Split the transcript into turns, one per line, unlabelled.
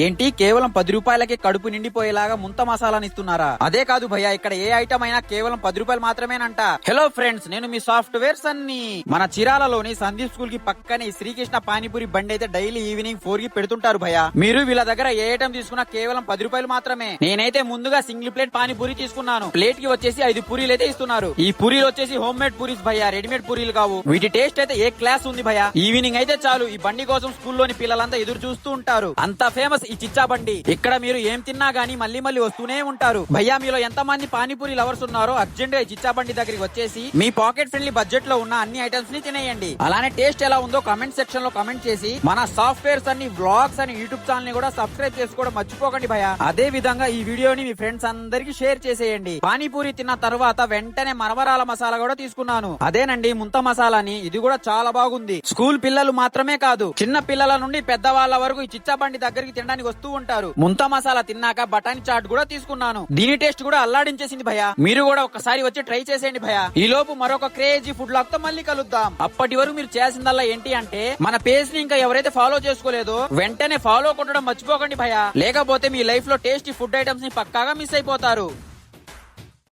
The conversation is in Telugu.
ఏంటి? కేవలం పది రూపాయలకే కడుపు నిండిపోయేలాగా ముంత మసాలాని ఇస్తున్నారా? అదే కాదు భయ్యా ఇక్కడ ఏ ఐటమ్ అయినా కేవలం పది రూపాయలు మాత్రమేనంట. హలో ఫ్రెండ్స్ నేను మీ సాఫ్ట్వేర్ సన్ని. మన చిరాలలోని సందీప్ స్కూల్కి పక్కనే శ్రీకృష్ణ పానీపూరి బండి అయితే డైలీ ఈవినింగ్ ఫోర్కి పెడుతుంటారు భయ మీరు వీళ్ళ దగ్గర ఏ ఐటమ్ తీసుకున్నా కేవలం పది రూపాయలు మాత్రమే. నేనైతే ముందుగా సింగిల్ ప్లేట్ పానీపూరి తీసుకున్నాను. ప్లేట్కి వచ్చేసి ఐదు పూరీలు అయితే ఇస్తున్నారు. ఈ పూరీలు వచ్చేసి హోమ్ మేడ్ పూరీస్ భయ రెడీమేడ్ పూరీలు కావు. వీటి టేస్ట్ అయితే ఏ క్లాస్ ఉంది భయ ఈవినింగ్ అయితే చాలు. ఈ బండి కోసం స్కూల్లోని పిల్లలంతా ఎదురు చూస్తూ ఉంటారు. అంత ఫేమస్ ఈ చిచ్చా బండి ఇక్కడ మీరు ఏం తిన్నా గానీ మళ్ళీ మళ్ళీ వస్తూనే ఉంటారు. భయ్యా మీలో ఎంత మంది పానీపూరి లవర్స్ ఉన్నారో అర్జెంట్గా ఈ చిచ్చా బండి దగ్గరికి వచ్చేసి మీ పాకెట్ ఫ్రెండ్లీ బడ్జెట్లో ఉన్న అన్ని ఐటమ్స్ని తినేయండి. అలానే టేస్ట్ ఎలా ఉందో కమెంట్ సెక్షన్లో కమెంట్ చేసి మన సాఫ్ట్వేర్స్ అన్ని బ్లాగ్స్ అని యూట్యూబ్ ఛానల్ని కూడా సబ్స్క్రైబ్ చేసుకోవడం మర్చిపోకండి భయ అదే విధంగా ఈ వీడియోని మీ ఫ్రెండ్స్ అందరికి షేర్ చేసేయండి. పానీపూరి తిన్న తర్వాత వెంటనే మరమరాల మసాలా కూడా తీసుకున్నాను. అదేనండి ముంత మసాలాని. ఇది కూడా చాలా బాగుంది. స్కూల్ పిల్లలు మాత్రమే కాదు చిన్న పిల్లల నుండి పెద్దవాళ్ళ వరకు ఈ చిచ్చా బండి దగ్గరికి తినడానికి వస్తూ ఉంటారు. ముంత మసాలా తిన్నాక బఠానీ చాట్ కూడా తీసుకున్నాను. దీని టేస్ట్ కూడా అల్లాడించేసింది భయ మీరు కూడా ఒకసారి వచ్చి ట్రై చేసేయండి భయ ఈ లోపు మరొక క్రేజీ ఫుడ్ లాక్తో మళ్ళీ కలుద్దాం. అప్పటి వరకు మీరు చేసిందల్లా ఏంటి అంటే మన పేజ్ని ఇంకా ఎవరైతే ఫాలో చేసుకోలేదో వెంటనే ఫాలో కొట్టడం మర్చిపోకండి భయ లేకపోతే మీ లైఫ్లో టేస్టీ ఫుడ్ ఐటమ్స్ని పక్కాగా మిస్ అయిపోతారు.